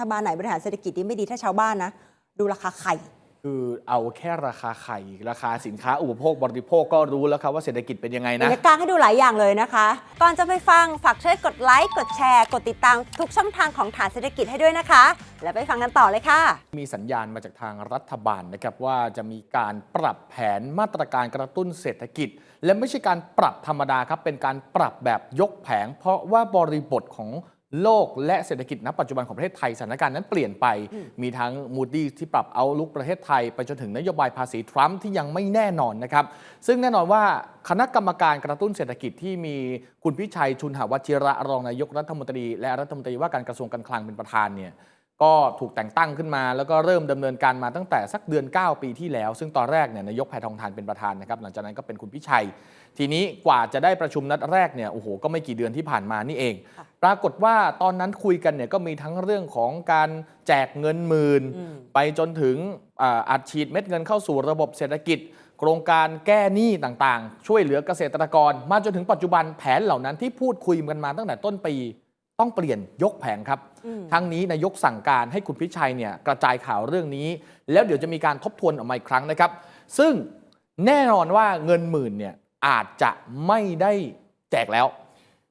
ฐบาลไหนบริหารเศรษฐกิจที่ไม่ดีถ้าชาวบ้านนะ ดูราคาไข่ คือเอาแค่ราคาไข่ ราคาสินค้าอุปโภคบริโภคก็รู้แล้วครับว่าเศรษฐกิจเป็นยังไงมีนะนักกลางให้ดูหลายอย่างเลยนะคะ ก่อนจะไปฟังฝากช่วยกดไลค์กดแชร์ กดติดตามทุกช่องทางของฐานเศรษฐกิจให้ด้วยนะคะ แล้วไปฟังกันต่อเลยค่ะ มีสัญญาณมาจากทางรัฐบาลนะครับว่าจะมีการปรับแผนมาตรการกระตุ้นเศรษฐกิจ และไม่ใช่การปรับธรรมดาครับเป็นการปรับแบบยกแผง เพราะว่าบริบทของ โลกและเศรษฐกิจณปัจจุบันของประเทศไทยสถานการณ์นั้นเปลี่ยนไป มีทั้งมูดี้ที่ปรับเอาลุกประเทศไทย ไปจนถึงนโยบายภาษีทรัมป์ที่ยังไม่แน่นอนนะครับ ซึ่งแน่นอนว่าคณะกรรมการกระตุ้นเศรษฐกิจที่มีคุณพิชัยชุนหวัชิระรองนายกรัฐมนตรี และรัฐมนตรีว่าการกระทรวงการคลังเป็นประธานเนี่ย ก็ถูกแต่งตั้งขึ้นมา แล้วก็เริ่มดำเนินการมาตั้งแต่สักเดือน 9 ปีที่แล้ว ซึ่งตอนแรกเนี่ยนายกแพทองทานเป็นประธานนะครับ หลังจากนั้นก็เป็นคุณพิชัย ทีนี้กว่าจะได้ประชุมนัดแรกเนี่ยโอ้โหก็ไม่กี่เดือนที่ผ่านมานี่เองค่ะปรากฏว่าตอนนั้นคุยกันเนี่ยก็มีทั้งเรื่องของการแจกเงินหมื่นอืมไปจนถึงอ่าอัดฉีดเม็ดเงินเข้าสู่ระบบเศรษฐกิจ โครงการแก้หนี้ต่างๆ ช่วยเหลือเกษตรกร มาจนถึงปัจจุบันแผนเหล่านั้นที่พูดคุยกันมาตั้งแต่ต้นปี ต้องเปลี่ยนยกแผงครับอืมทั้งนี้นายกสั่งการให้คุณพิชัยเนี่ยกระจายข่าวเรื่องนี้ แล้วเดี๋ยวจะมีการทบทวนออกมาอีกครั้งนะครับ ซึ่งแน่นอนว่าเงินหมื่นเนี่ยอาจจะไม่ได้แจกแล้ว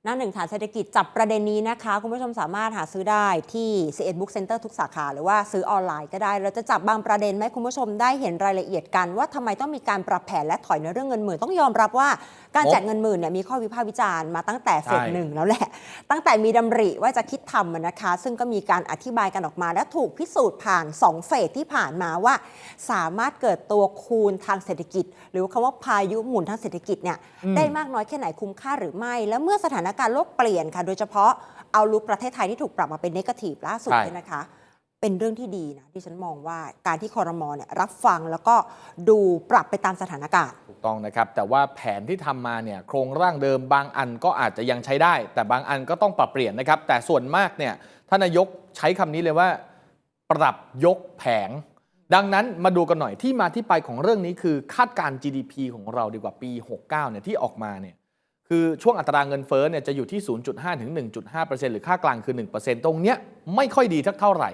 หน้าหนึ่งฐานเศรษฐกิจจับประเด็นนี้นะคะ คุณผู้ชมสามารถหาซื้อได้ที่ c 1 Book Center ทุกสาขา หรือว่าซื้อออนไลน์ก็ได้ เราจะจับบางประเด็นไหมาให้คุณผู้ชมได้เห็นรายละเอียดกันว่าทำไมต้องมีการปรับแผนและถอยในเรื่องเงินหมื่นต้องยอมรับว่าการโอ้แจกเงินหมื่นเนี่ยมีข้อวิพากษ์วิจารณ์มาตั้งแต่เฟสใช่หนึ่งแล้วแหละ ตั้งแต่มีดำริว่าจะคิดทำอะนะคะ ซึ่งก็มีการอธิบายกันออกมา และถูกพิสูจน์ผ่าน 2 เฟสที่ผ่านมาว่า สามารถเกิดตัวคูณทางเศรษฐกิจ หรือคำว่าพายุหมุนทางเศรษฐกิจเนี่ยอืมได้มากน้อยแค่ไหนคุ้มค่าหรือไม่ แล้วเมื่อสถานการณ์โลกเปลี่ยนค่ะ โดยเฉพาะเอาลุกประเทศไทยที่ถูกปรับมาเป็นเนกาทีฟล่าสุดใช่เนี่ยนะคะ เป็นเรื่องที่ดีนะที่ฉันมองว่าการที่คอรมอเนี่ยรับฟังแล้วก็ดูปรับไปตามสถานการณ์ถูกต้องนะครับ แต่ว่าแผนที่ทำมาเนี่ยโครงร่างเดิมบางอันก็อาจจะยังใช้ได้ แต่บางอันก็ต้องปรับเปลี่ยนนะครับ แต่ส่วนมากเนี่ยท่านนายกใช้คำนี้เลยว่า ปรับยกแผงดังนั้นมาดูกันหน่อยที่มาที่ไปของเรื่องนี้คือคาดการณ์ GDP ของเราดีกว่าปี 69เนี่ยที่ออกมาเนี่ย คือช่วงอัตราเงินเฟ้อเนี่ยจะอยู่ที่ 0.5 ถึง 1.5%หรือค่ากลางคือ 1%ตรงเนี้ยไม่ค่อยดีทักเท่าไหร่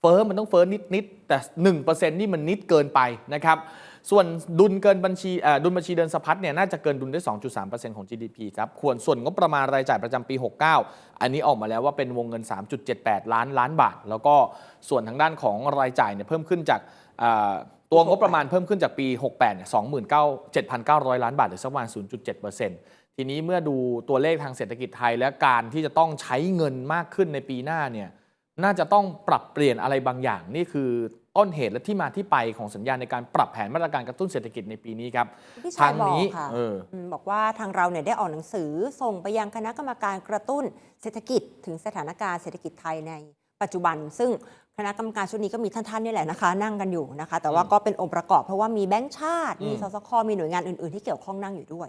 เฟ้อมันต้องเฟ้อนิด ๆ แต่ 1%นี่มันนิดเกินไปนะครับ ส่วนดุลเกินบัญชีดุลบัญชีเดินสะพัดเนี่ยน่าจะเกินดุลได้ 2.3%ของ GDP ครับควรส่วนงบประมาณรายจ่ายประจำปี 69 อันนี้ออกมาแล้วว่าเป็นวงเงิน 3.78 ล้านล้านบาท แล้วก็ส่วนทางด้านของรายจ่ายเนี่ยเพิ่มขึ้นจากตัวงบประมาณเพิ่มขึ้นจากปี 68 เนี่ย 29,7,900 ล้านบาทหรือสักประมาณ 0.7% ทีนี้เมื่อดูตัวเลขทางเศรษฐกิจไทย และการที่จะต้องใช้เงินมากขึ้นในปีหน้าเนี่ยน่าจะต้องปรับเปลี่ยนอะไรบางอย่าง นี่คือต้นเหตุและที่มาที่ไปของสัญญาณในการปรับแผนมาตรการกระตุ้นเศรษฐกิจในปีนี้ครับพี่ชายทางนี้บอกค่ะเออมบอกว่าทางเราเนี่ยได้ออกหนังสือส่งไปยังคณะกรรมการกระตุ้นเศรษฐกิจถึงสถานการณ์เศรษฐกิจไทยในปัจจุบัน ซึ่งคณะกรรมการชุดนี้ก็มีท่านๆนี่แหละนะคะ นั่งกันอยู่นะคะ แต่ว่าอืมก็เป็นองค์ประกอบเพราะว่ามีแบงก์ชาติ มีอืมสสคมีหน่วยงานอื่นๆ ที่เกี่ยวข้องนั่งอยู่ด้วย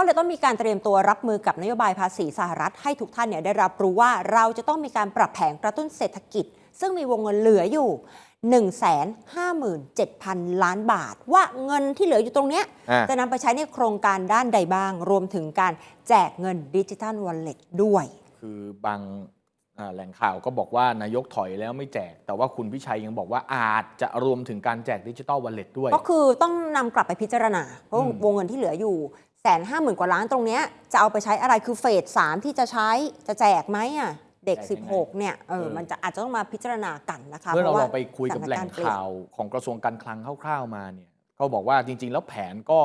ก็เลยต้องมีการเตรียมตัวรับมือกับนโยบายภาษีสหรัฐให้ทุกท่านเนี่ยได้รับรู้ว่าเราจะต้องมีการปรับแผนกระตุ้นเศรษฐกิจ ซึ่งมีวงเงินเหลืออยู่ 157,000 ล้านบาท ว่าเงินที่เหลืออยู่ตรงเนี้ยอ่า จะนำไปใช้ในโครงการด้านใดบ้าง รวมถึงการแจกเงินดิจิทัลวอลเล็ตด้วย คือบางอ่าแหล่งข่าวก็บอกว่านายกถอยแล้วไม่แจก แต่ว่าคุณพิชัยยังบอกว่าอาจจะรวมถึงการแจกดิจิ t a ลวอลเล็ตด้วย ก็คือต้องนำกลับไปพิจารณาเพราะอืม วงเงินที่เหลืออยู่ แสนห้าหมื่นกว่าล้านตรงเนี้ยจะเอาไปใช้อะไรคือเฟสสามที่จะใช้จะแจกไหมอะเด็ก 16 เนี่ยเออมันจะอาจจะต้องมาพิจารณากันนะคะเมื่อเราพะว่ลองไปคุยกับแหล่งสถนกรณ์เปลี่ยนข่าวของกระทรวงการคลังคร่าวๆมาเนี่ยเขาบอกว่าจริง ๆ แล้วแผนก็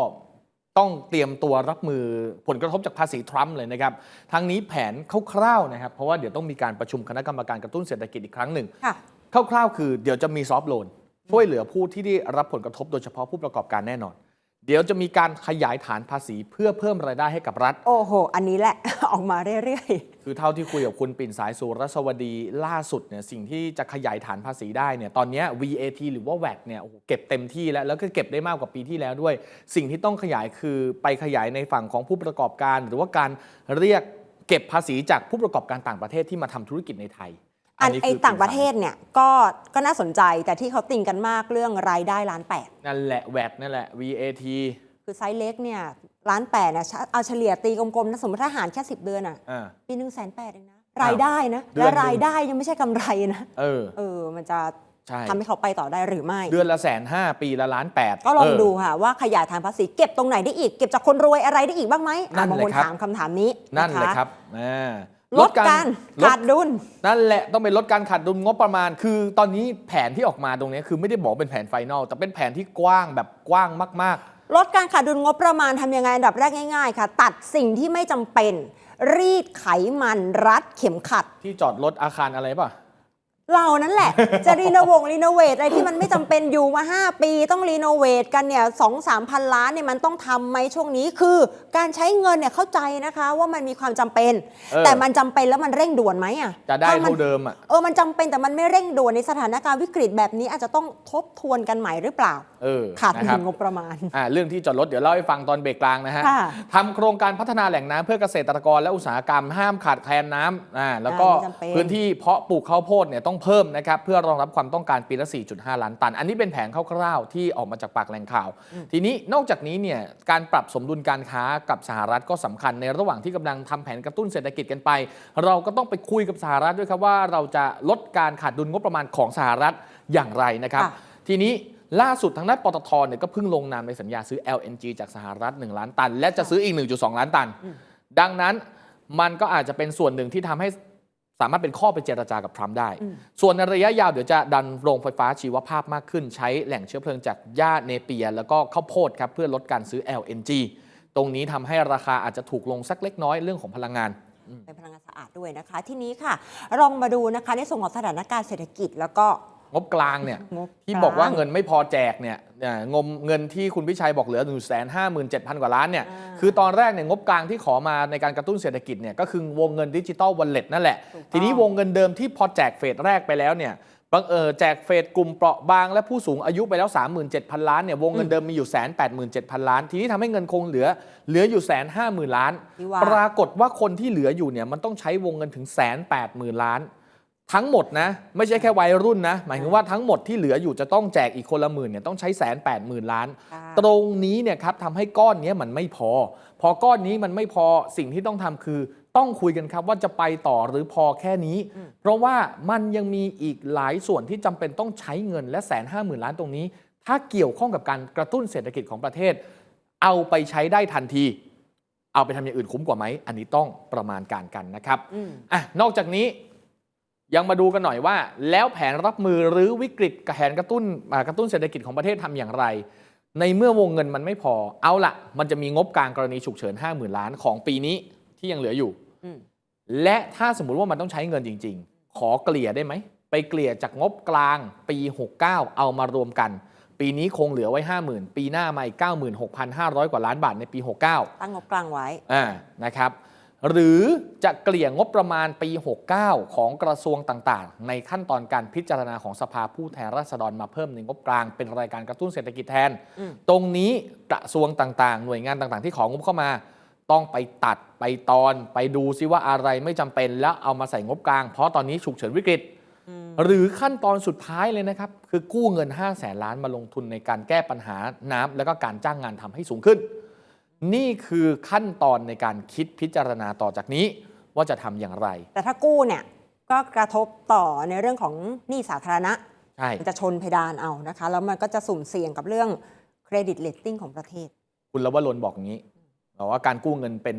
ต้องเตรียมตัวรับมือผลกระทบจากภาษีทรัมป์เลยนะครับ ทั้งนี้แผนคร่าวๆนะครับ เพราะว่าเดี๋ยวต้องมีการประชุมคณะกรรมการกระตุ้นเศรษฐกิจอีกครั้งหนึ่งค่ะคร่าวๆ คือเดี๋ยวจะมีซอฟต์โลนช่วยเหลือผู้ที่ได้รับผลกระทบโดยเฉพาะผู้ประกอบการแน่นอน เดี๋ยวจะมีการขยายฐานภาษีเพื่อเพิ่มรายได้ให้กับรัฐ โอ้โห อันนี้แหละ ออกมาเรื่อยคือเท่าที่คุยกับคุณปิ่นสายสุรสวดีล่าสุดเนี่ยสิ่งที่จะขยายฐานภาษีได้เนี่ยตอนเนี้ย VAT หรือว่า VAT เนี่ยโอ้โหเก็บเต็มที่แล้ว แล้วก็เก็บได้มากกว่าปีที่แล้วด้วย สิ่งที่ต้องขยายคือไปขยายในฝั่งของผู้ประกอบการ หรือว่าการเรียกเก็บภาษีจากผู้ประกอบการต่างประเทศที่มาทำธุรกิจในไทยๆ อันนี้ไอคือต่างประเทศเนี่ยก็ก็น่าสนใจแต่ที่เขาติงกันมากเรื่องรายได้ล้านแปดนั่นแหละ VAT นั่นแหละ VAT คือไซส์เล็กเนี่ยล้านแปดเนี่ยเอาเฉลี่ยตีกลมๆนะสมมติถ้าหารแค่10เดือนอะอ่าปีหนึ่งแสนแปดเองนะรายได้นะเดือนหนึ่และงรายได้ยังไม่ใช่กำไรนะเออเออมันจะใช่ทำให้เขาไปต่อได้หรือไม่ เดือนละแสนห้าปีละล้านแปดก็ลองเดูค่ะ ว่าขยายฐานภาษีเก็บตรงไหนได้อีก เก็บจากคนรวยอะไรได้อีกบ้างไหมอะนั่นบางเลยคนครับถามคำถามนี้นั่นเลยะะครับอ่า ลดการลขาดดุลนั่นแหละต้องเป็นลดการขาดดุลงบประมาณ คือตอนนี้แผนที่ออกมาตรงนี้คือไม่ได้บอกเป็นแผนไฟนอลแต่เป็นแผนที่กว้างแบบกว้างมากลดการขาดดุลงบประมาณทำยังไงอันดับแรกง่าย ๆ ค่ะ ตัดสิ่งที่ไม่จำเป็น รีดไขมันรัดเข็มขัดๆที่จอดรถอาคารอะไรป่ะ เรานั่นแหละ จะรีโนวงรีโนเวทอะไรที่มันไม่จำเป็นอยู่มา 5 ปีต้องรีโนเวทกันเนี่ยสองสามพันล้านเนี่ยมันต้องทำไหมช่วงนี้คือการใช้เงินเนี่ยเข้าใจนะคะว่ามันมีความจำเป็นเออแต่มันจำเป็นแล้วมันเร่งด่วนไหมอะจะได้ถ้มันเท่าเดิมอะเออมันจำเป็นแต่มันไม่เร่งด่วนในสถานการณ์วิกฤตแบบนี้อาจจะต้องทบทวนกันใหม่หรือเปล่า เออขาดนะครัดุบลงบประมาณ อ่าเรื่องที่จอดรถเดี๋ยวเล่าให้ฟังตอนเบรกกลางนะฮะค่ะทำโครงการพัฒนาแหล่งน้ำเพื่อเกษตรกรและอุตสาหกรรมห้ามขาดแคลนน้ำอ่าแล้วก็อ่าไม่จำเป็น พื้นที่เพาะปลูกข้าวโพดเนี่ยต้องเพิ่มนะครับเพื่อรองรับความต้องการปีละ 4.5 ล้านตัน อันนี้เป็นแผนคร่าวๆที่ออกมาจากปากแหล่งข่าว ทีนี้นอกจากนี้เนี่ยการปรับสมดุลการค้ากับสหรัฐก็สำคัญในระหว่างที่กำลังทำแผนกระตุ้นเศรษฐกิจกันไป เราก็ต้องไปคุยกับสหรัฐด้วยครับว่าเราจะลดการขาดดุลงบประมาณของสหรัฐอย่างไรนะครับ ค่ะ ทีนี้ ล่าสุดทางด้านปตทเนี่ยก็เพิ่งลงนามในสัญญาซื้อ LNG จากสหรัฐ 1 ล้านตัน และจะซื้ออีก 1.2 ล้านตัน ดังนั้นมันก็อาจจะเป็นส่วนหนึ่งที่ทำให้สามารถเป็นข้อไปเจรจากับทรัมป์ได้ ส่วนในระยะยาวเดี๋ยวจะดันโรงไฟฟ้าชีวภาพมากขึ้น ใช้แหล่งเชื้อเพลิงจากหญ้าเนเปีย แล้วก็ข้าวโพดครับเพื่อลดการซื้อ LNG ตรงนี้ทำให้ราคาอาจจะถูกลงสักเล็กน้อยเรื่องของพลังงานเป็นพลังงานสะอาดด้วยนะคะ ที่นี้ค่ะลองมาดูนะคะในส่วนของสถานการณ์เศรษฐกิจแล้วก็ งบกลางเนี่ยงบที่กลางบอกว่าเงินไม่พอแจกเนี่ยเอ่องมเงินที่คุณพิชัยบอกเหลือ1 5 7 0 0 0กว่าล้านเนี่ยอ่าคือตอนแรกเนี่ยงบกลางที่ขอมาในการกระตุ้นเศรษฐกิจเนี่ยก็คือวงเงินดิจิตอลวอลเล็ตนั่นแหละ ถูกต้อง ทีนี้วงเงินเดิมที่พอแจกเฟสแรกไปแล้วเนี่ยบังเออแจกเฟสกลุ่มเปราะบางและผู้สูงอายุไปแล้ว 37,000 ล้านเนี่ยวงเงินเดิมมีอยู่แสนแปดหมื่นเจ็ดพันล้าน ทีนี้ทำให้เงินคงเหลือเหลืออยู่แสนห้าหมื่นล้าน ที่ว่า ปรากฏว่าคนที่เหลืออยู่เนี่ยมันต้องใช้วงเงินถึงแสนแปดหมื่นล้าน ทั้งหมดนะไม่ใช่แค่วัยรุ่นนะ หมายถึงว่าทั้งหมดที่เหลืออยู่จะต้องแจกอีกคนละหมื่นเนี่ยต้องใช้แสนแปดหมื่นล้านค่ะตรงนี้เนี่ยครับทำให้ก้อนเนี้ยมันไม่พอ พอก้อนนี้มันไม่พอสิ่งที่ต้องทำคือต้องคุยกันครับว่าจะไปต่อหรือพอแค่นี้ เพราะว่ามันยังมีอีกหลายส่วนที่จำเป็นต้องใช้เงินและแสนห้าหมื่นล้านตรงนี้ ถ้าเกี่ยวข้องกับการกระตุ้นเศรษฐกิจของประเทศ เอาไปใช้ได้ทันทีเอาไปทำอย่างอื่นคุ้มกว่าไหม อันนี้ต้องประมาณการกันนะครับอืมอะนอกจากนี้ ยังมาดูกันหน่อยว่า แล้วแผนรับมือหรือวิกฤตกับแผนกระตุ้นอ่ากระตุ้นเศรษฐกิจของประเทศทำอย่างไร ในเมื่อวงเงินมันไม่พอ เอาละมันจะมีงบกลางกรณีฉุกเฉิน 50,000 ล้านของปีนี้ที่ยังเหลืออยู่อืมและถ้าสมมุติว่ามันต้องใช้เงินจริง ๆ ขอเกลี่ยได้ไหม ไปเกลี่ยจากงบกลางปี 69 เอามารวมกัน ปีนี้คงเหลือไว้ 50,000 ปีหน้ามาอีก96,500 กว่าล้านบาทในปี 69 ตั้งงบกลางไว้อ่านะครับ หรือจะเกลี่ยงบประมาณปี 69 ของกระทรวงต่างๆ ในขั้นตอนการพิจารณาของสภาผู้แทนราษฎรมาเพิ่มในงบกลางเป็นรายการกระตุ้นเศรษฐกิจแทนอืมตรงนี้กระทรวงต่างๆ หน่วยงานต่างๆ ที่ของงบเข้ามา ต้องไปตัดไปตอนไปดูซิว่าอะไรไม่จำเป็นแล้วเอามาใส่งบกลาง เพราะตอนนี้ฉุกเฉินวิกฤต หรือขั้นตอนสุดท้ายเลยนะครับ คือกู้เงิน 5 0 0แสนล้านมาลงทุนในการแก้ปัญหาน้ำแล้วก็การจ้างงานทำให้สูงขึ้น นี่คือขั้นตอนในการคิดพิจารณาต่อจากนี้ ว่าจะทำอย่างไร แต่ถ้ากู้เนี่ยก็กระทบต่อในเรื่องของหนี้สาธารณะใช่มันจะชนเพดานเอานะคะ แล้วมันก็จะสุ่มเสี่ยงกับเรื่องเครดิตเลตติ้งของประเทศ คุณลวรนบอกอย่างนี้บอกว่าการกู้เงินเป็น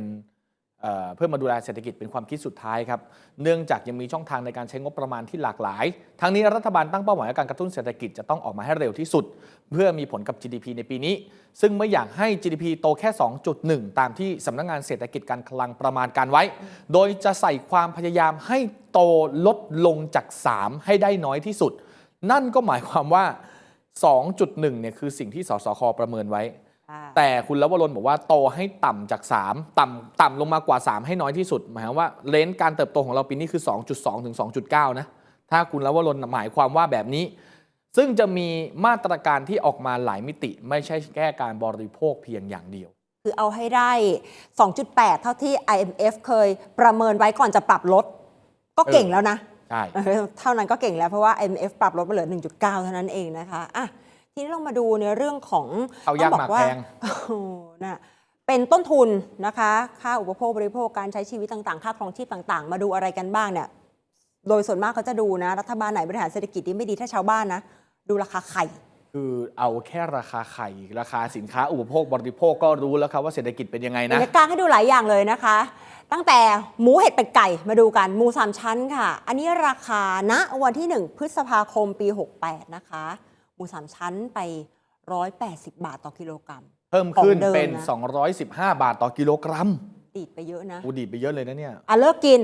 เพื่อมาดูแลเศรษฐกิจเป็นความคิดสุดท้ายครับ เนื่องจากยังมีช่องทางในการใช้งบประมาณที่หลากหลาย ทั้งนี้รัฐบาลตั้งเป้าหมายการกระตุ้นเศรษฐกิจจะต้องออกมาให้เร็วที่สุด เพื่อมีผลกับ GDP ในปีนี้ ซึ่งไม่อยากให้ GDP โตแค่ 2.1 ตามที่สำนักงานเศรษฐกิจการคลังประมาณการไว้ โดยจะใส่ความพยายามให้โตลดลงจาก 3 ให้ได้น้อยที่สุด นั่นก็หมายความว่า 2.1 เนี่ยคือสิ่งที่สสคประเมินไว้ แต่คุณลวรนบอกว่าโตให้ต่ำจาก 3 ต่ำต่ำลงมากว่า 3 ให้น้อยที่สุด หมายความว่าเลนส์การเติบโตของเราปีนี้คือ 2.2 ถึง 2.9 นะ ถ้าคุณลวรนหมายความว่าแบบนี้ ซึ่งจะมีมาตรการที่ออกมาหลายมิติ ไม่ใช่แค่การบริโภคเพียงอย่างเดียว คือเอาให้ได้ 2.8 เท่าที่ IMF เคยประเมินไว้ก่อนจะปรับลด ก็เก่งแล้วนะใช่เออเท่านั้นก็เก่งแล้วเพราะว่า IMF ปรับลดมาเหลือ 1.9 เท่านั้นเองนะคะอะ ทีนี้เรามาดูในเรื่องของเอายากต้งบหมากว่าแพงโอ้โหนะเป็นต้นทุนนะคะ ค่าอุปโภคบริโภคการใช้ชีวิตต่างๆ ค่าครองชีพต่าง ๆ มาดูอะไรกันบ้างเนี่ยโดยส่วนมากเขาจะดูนะ รัฐบาลไหนบริหารเศรษฐกิจที่ไม่ดีถ้าชาวบ้านนะ ดูราคาไข่ คือเอาแค่ราคาไข่ ราคาสินค้าอุปโภคบริโภคก็รู้แล้วครับว่าเศรษฐกิจเป็นยังไงนะเดี๋ยวกางให้ดูหลายอย่างเลยนะคะ ตั้งแต่หมูเห็ดเป็ดไก่มาดูกันหมูสามชั้นค่ะ อันนี้ราคาณวันที่ 1 พฤษภาคมปี 68 นะคะ หมูสามชั้นไป 180 บาทต่อกิโลกรัม เพิ่มขึ้นของเดิมเป็น นะ 215 บาทต่อกิโลกรัมดีดไปเยอะนะ อูดีดไปเยอะเลยนะเนี่ยอะเลิกกิน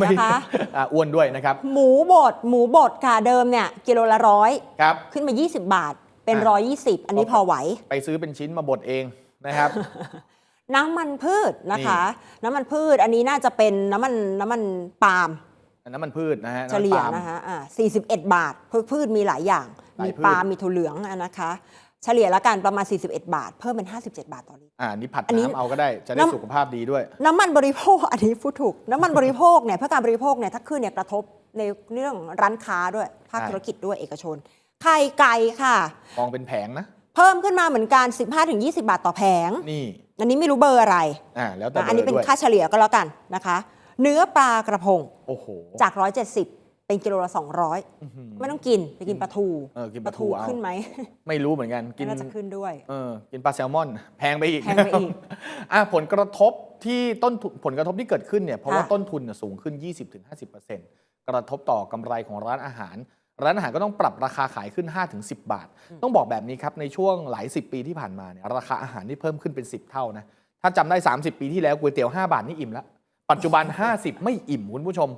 ไม่นะคะ อะอ้วนด้วยนะครับหมูบดหมูบดค่ะเดิมเนี่ยกิโลละร้อยครับ ขึ้นมา 20 บาทเป็น อะ 120 อันนี้พอไหว ไปซื้อเป็นชิ้นมาบดเองนะครับ น้ำมันพืชนะคะ น้ำมันพืชอันนี้น่าจะเป็นน้ำมันน้ำมันปาล์มน้ำมันพืชนะฮะเฉลี่ยำมัปาล์มนะคะอ่า41 บาทพืชพืชมีหลายอย่างหลาย มีพืชปาล์มมีถั่วเหลืองอะนะคะ เฉลี่ยละกันประมาณ 41 บาท เพิ่มเป็น 57 บาทต่อลิตร อ่านี่ผัดอันนี้น้ำเอาก็ได้ จะได้น้ำสุขภาพดีด้วย น้ำมันบริโภค อันนี้พูดถูก น้ำมันบริโภคเนี่ยเพื่อการบริโภคเนี่ยถ้าขึ้นเนี่ยกระทบในเรื่องร้านค้าด้วย ภาคใช่ธุรกิจด้วยเอกชน ไข่ไก่ค่ะกองเป็นแผงนะ เพิ่มขึ้นมาเหมือนกัน 15-20 บาทต่อแผง นี่อันนี้ไม่รู้เบอร์อะไร อ่าแล้วแต่นะอันนี้บเป็นร์ด้วยค่าเฉลี่ยก็แล้วกันนะคะ เนื้อปลากระพง โอ้โห จาก 170 เป็นกิโลละอื้อหือ200ไม่ต้องกินไปกินปลาทูเออกินปลาทูเอาขึ้นไหมไม่รู้เหมือนกันกินน่าจะขึ้นด้วยเออกินปลาแซลมอน แพงไปอีกแพงไปอีกอะผลกระทบที่ต้นทุนผลกระทบที่เกิดขึ้นเนี่ยเพราะว่าค่ะต้นทุนเนี่ยสูงขึ้น 20-50%กระทบต่อกำไรของร้านอาหาร ร้านอาหารก็ต้องปรับราคาขายขึ้น 5-10 บาท ต้องบอกแบบนี้ครับในช่วงหลาย 10 ปีที่ผ่านมาเนี่ยราคาอาหารที่เพิ่มขึ้นเป็น 10 เท่านะถ้าจำได้ 30 ปีที่แล้วก๋วยเตี๋ยว5บาทนี่อิ่มแล้วปัจจุบัน 50 ไม่อิ่มคุณผู้ชม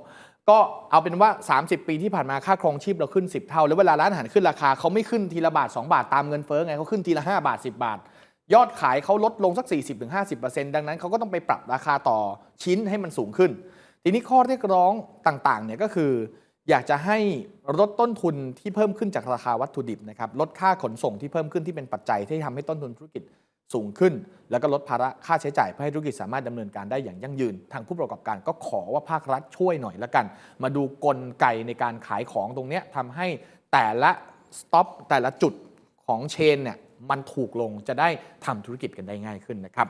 ก็เอาเป็นว่า 30 ปีที่ผ่านมาค่าครองชีพเราขึ้น 10 เท่า แล้วเวลาร้านอาหารขึ้นราคาเขาไม่ขึ้นทีละบาท 2 บาทตามเงินเฟ้อไงเขาขึ้นทีละ 5 บาท 10 บาท ยอดขายเขาลดลงสัก 40-50%ดังนั้นเขาก็ต้องไปปรับราคาต่อชิ้นให้มันสูงขึ้น ทีนี้ข้อเรียกร้องต่างๆเนี่ยก็คือ อยากจะให้ลดต้นทุนที่เพิ่มขึ้นจากราคาวัตถุดิบนะครับลดค่าขนส่งที่เพิ่มขึ้นที่เป็นปัจจัยที่ทำให้ต้นทุนธุรกิจ สูงขึ้น แล้วก็ลดภาระค่าใช้จ่ายเพื่อให้ธุรกิจสามารถดำเนินการได้อย่างยั่งยืน ทางผู้ประกอบการก็ขอว่าภาครัฐช่วยหน่อยละกัน มาดูกลไกในการขายของตรงนี้ทำให้แต่ละสต็อปแต่ละจุดของเชนเนี่ยมันถูกลงจะได้ทำธุรกิจกันได้ง่ายขึ้นนะครับ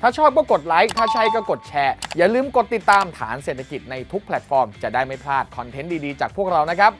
ถ้าชอบก็กดไลค์ ถ้าใช่ก็กดแชร์ อย่าลืมกดติดตามฐานเศรษฐกิจในทุกแพลตฟอร์ม จะได้ไม่พลาดคอนเทนต์ดี ๆ จากพวกเรานะครับ